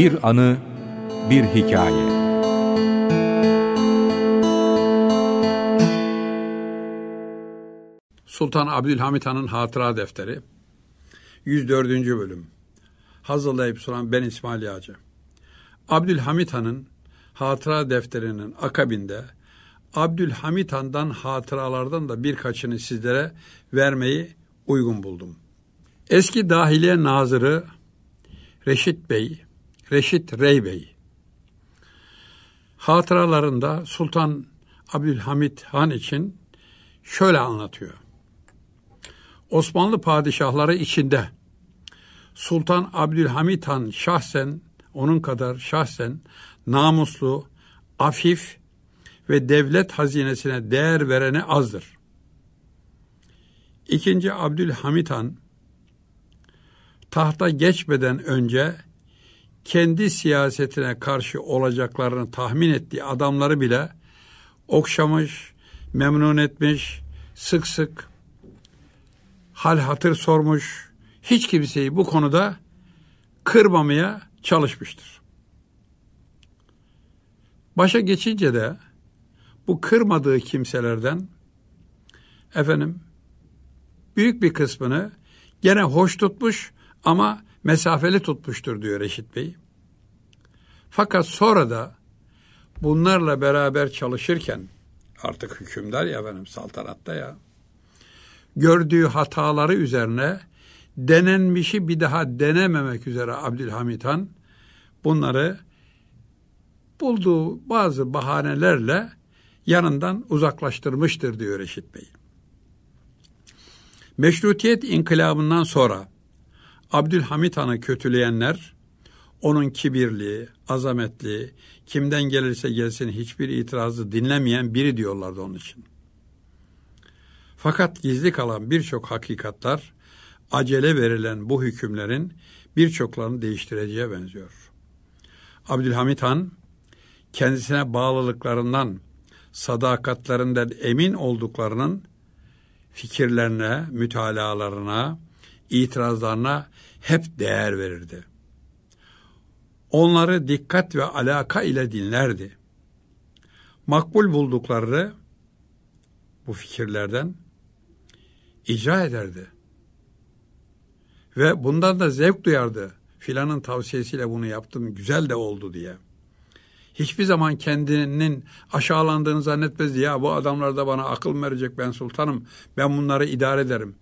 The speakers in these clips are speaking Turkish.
Bir anı, bir hikaye. Sultan Abdülhamit Han'ın Hatıra Defteri 104. bölüm Hazırlayıp sunan ben İsmail Yağcı. Abdülhamit Han'ın Hatıra Defteri'nin akabinde Abdülhamit Han'dan hatıralardan da birkaçını sizlere vermeyi uygun buldum. Eski Dahiliye Nazırı Reşit Bey, Reşit Rey Bey hatıralarında Sultan Abdülhamit Han için şöyle anlatıyor. Osmanlı padişahları içinde Sultan Abdülhamit Han şahsen onun kadar şahsen namuslu, afif ve devlet hazinesine değer vereni azdır. İkinci Abdülhamit Han tahta geçmeden önce kendi siyasetine karşı olacaklarını tahmin ettiği adamları bile okşamış, memnun etmiş, sık sık hal hatır sormuş, hiç kimseyi bu konuda kırmamaya çalışmıştır. Başa geçince de bu kırmadığı kimselerden efendim büyük bir kısmını gene hoş tutmuş ama mesafeli tutmuştur diyor Reşit Bey. Fakat sonra da bunlarla beraber çalışırken artık hükümdar ya benim saltanatta ya gördüğü hataları üzerine denenmişi bir daha denememek üzere Abdülhamit Han bunları bulduğu bazı bahanelerle yanından uzaklaştırmıştır diyor Reşit Bey. Meşrutiyet inkılabından sonra Abdülhamit Han'ı kötüleyenler onun kibirli, azametli, kimden gelirse gelsin hiçbir itirazı dinlemeyen biri diyorlardı onun için. Fakat gizli kalan birçok hakikatlar acele verilen bu hükümlerin birçoklarını değiştireceğe benziyor. Abdülhamit Han kendisine bağlılıklarından, sadakatlerinden emin olduklarının fikirlerine, mütalalarına, itirazlarına hep değer verirdi. Onları dikkat ve alaka ile dinlerdi. Makbul buldukları bu fikirlerden icra ederdi. Ve bundan da zevk duyardı. Filanın tavsiyesiyle bunu yaptım, güzel de oldu diye. Hiçbir zaman kendinin aşağılandığını zannetmezdi. Ya bu adamlar da bana akıl verecek ben sultanım, ben bunları idare ederim.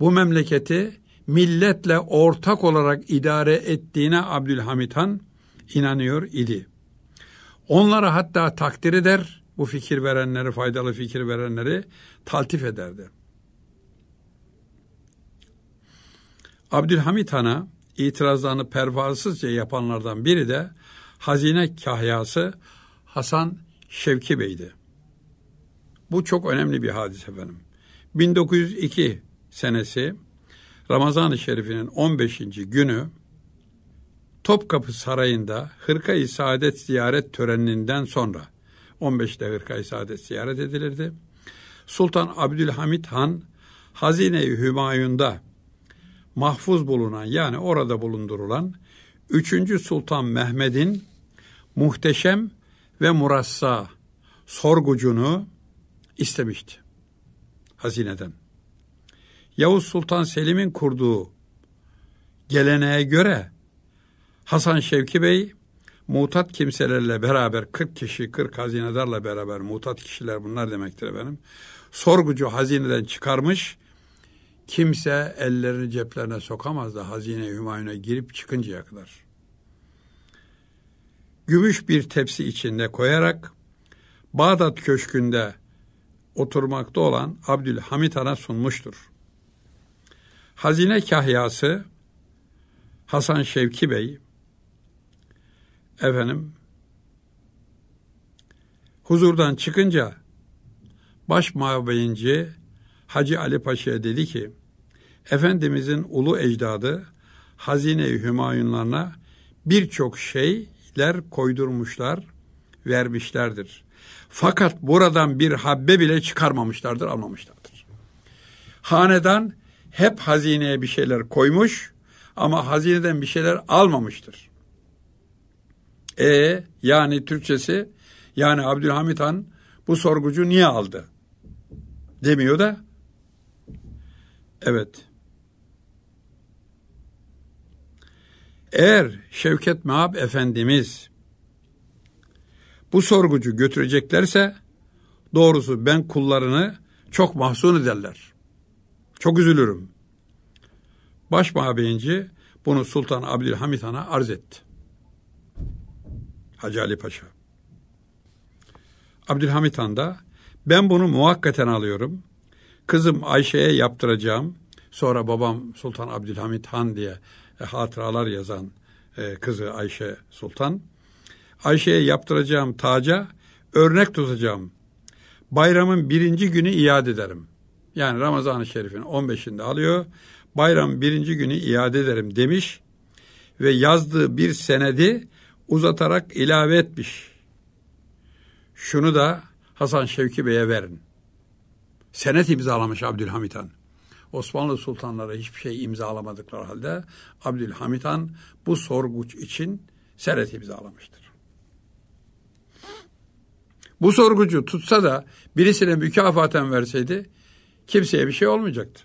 Bu memleketi milletle ortak olarak idare ettiğine Abdülhamit Han inanıyor idi. Onları hatta takdir eder, bu fikir verenleri, faydalı fikir verenleri taltif ederdi. Abdülhamit Han'a itirazlarını pervasızca yapanlardan biri de hazine kahyası Hasan Şevki Bey'di. Bu çok önemli bir hadise efendim. 1902 senesi Ramazan-ı Şerif'inin 15. günü Topkapı Sarayı'nda Hırka-i Saadet ziyaret töreninden sonra 15'te Hırka-i Saadet ziyaret edilirdi. Sultan Abdülhamit Han Hazine-i Hümayun'da mahfuz bulunan yani orada bulundurulan 3. Sultan Mehmet'in muhteşem ve murassa sorgucunu istemişti hazineden. Yavuz Sultan Selim'in kurduğu geleneğe göre Hasan Şevki Bey mutat kimselerle beraber 40 kişi 40 hazinedarla beraber mutat kişiler bunlar demektir efendim. Sorgucu hazineden çıkarmış kimse ellerini ceplerine sokamazdı hazine hümayuna girip çıkıncaya kadar. Gümüş bir tepsi içinde koyarak Bağdat Köşkü'nde oturmakta olan Abdülhamit Han'a sunmuştur. Hazine kahyası Hasan Şevki Bey efendim huzurdan çıkınca baş mabeyinci Hacı Ali Paşa'ya dedi ki Efendimizin ulu ecdadı hazine-i hümayunlarına birçok şeyler koydurmuşlar, vermişlerdir. Fakat buradan bir habbe bile çıkarmamışlardır, almamışlardır. Hanedan hep hazineye bir şeyler koymuş ama hazineden bir şeyler almamıştır. E yani Türkçesi yani Abdülhamit Han bu sorgucu niye aldı? Demiyor da evet. Eğer Şevket Mahab Efendimiz bu sorgucu götüreceklerse doğrusu ben kullarını çok mahzun ederler. Çok üzülürüm. Baş mabeyinci bunu Sultan Abdülhamit Han'a arz etti. Hacı Ali Paşa. Abdülhamit Han da ben bunu muhakkaten alıyorum. Kızım Ayşe'ye yaptıracağım. Sonra babam Sultan Abdülhamit Han diye e, hatıralar yazan e, kızı Ayşe Sultan. Ayşe'ye yaptıracağım taca örnek tutacağım. Bayramın birinci günü iade ederim. Yani Ramazan-ı Şerif'in 15'inde alıyor. Bayram birinci günü iade ederim demiş ve yazdığı bir senedi uzatarak ilave etmiş. Şunu da Hasan Şevki Bey'e verin. Senet imzalamış Abdülhamit Han. Osmanlı sultanları hiçbir şey imzalamadıkları halde Abdülhamit Han bu sorguç için senet imzalamıştır. Bu sorgucu tutsa da birisine mükafaten verseydi kimseye bir şey olmayacaktı.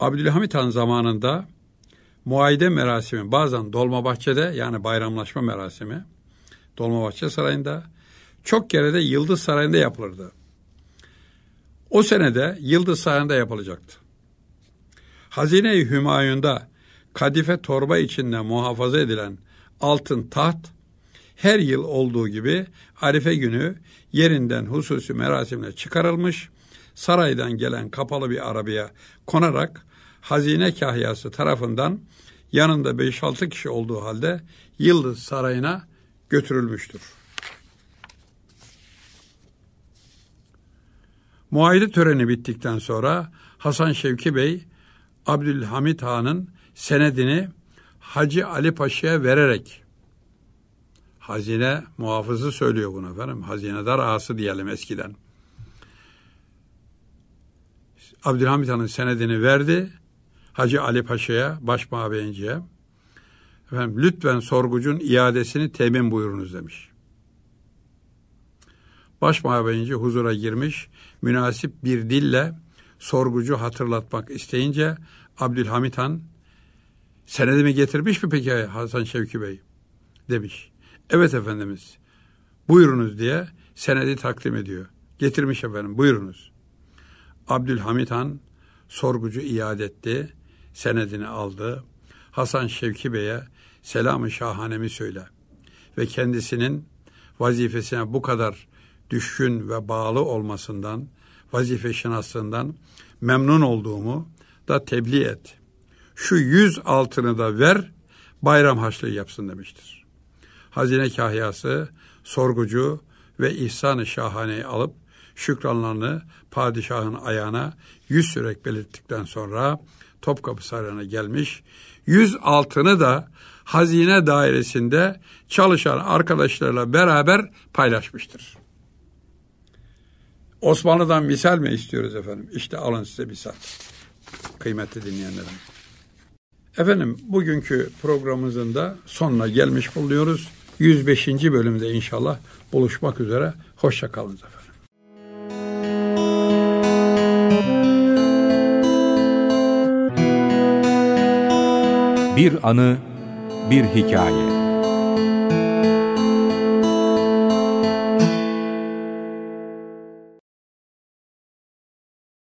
Abdülhamit Han zamanında muayede merasimi bazen Dolmabahçe'de yani bayramlaşma merasimi Dolmabahçe Sarayı'nda çok kere de Yıldız Sarayı'nda yapılırdı. O senede Yıldız Sarayı'nda yapılacaktı. Hazine-i Hümayun'da kadife torba içinde muhafaza edilen altın taht her yıl olduğu gibi Arife günü yerinden hususi merasimle çıkarılmış, saraydan gelen kapalı bir arabaya konarak hazine kahyası tarafından yanında 5-6 kişi olduğu halde Yıldız Sarayı'na götürülmüştür. Muayede töreni bittikten sonra Hasan Şevki Bey Abdülhamit Han'ın senedini Hacı Ali Paşa'ya vererek hazine muhafızı söylüyor bunu efendim. Hazinedar ağası diyelim eskiden. Abdülhamit Han'ın senedini verdi. Hacı Ali Paşa'ya, başmabeyinciye. Efendim lütfen sorgucun iadesini temin buyurunuz demiş. Başmabeyinci huzura girmiş, münasip bir dille sorgucu hatırlatmak isteyince Abdülhamit Han senedimi getirmiş mi peki Hasan Şevki Bey demiş. Evet efendimiz buyurunuz diye senedi takdim ediyor. Getirmiş efendim buyurunuz. Abdülhamit Han sorgucu iade etti, senedini aldı. Hasan Şevki Bey'e selamı şahanemi söyle ve kendisinin vazifesine bu kadar düşkün ve bağlı olmasından, vazife şinaslığından memnun olduğumu da tebliğ et. Şu yüz altını da ver, bayram haçlığı yapsın demiştir. Hazine kahyası, sorgucu ve ihsan-ı şahaneyi alıp şükranlarını padişahın ayağına yüz sürek belirttikten sonra Topkapı Sarayı'na gelmiş. Yüz altını da hazine dairesinde çalışan arkadaşlarla beraber paylaşmıştır. Osmanlı'dan misal mi istiyoruz efendim? İşte alın size misal. Kıymetli dinleyenlerim. Efendim bugünkü programımızın da sonuna gelmiş bulunuyoruz. 105. bölümde inşallah buluşmak üzere. Hoşça kalın efendim. Bir anı, bir hikaye.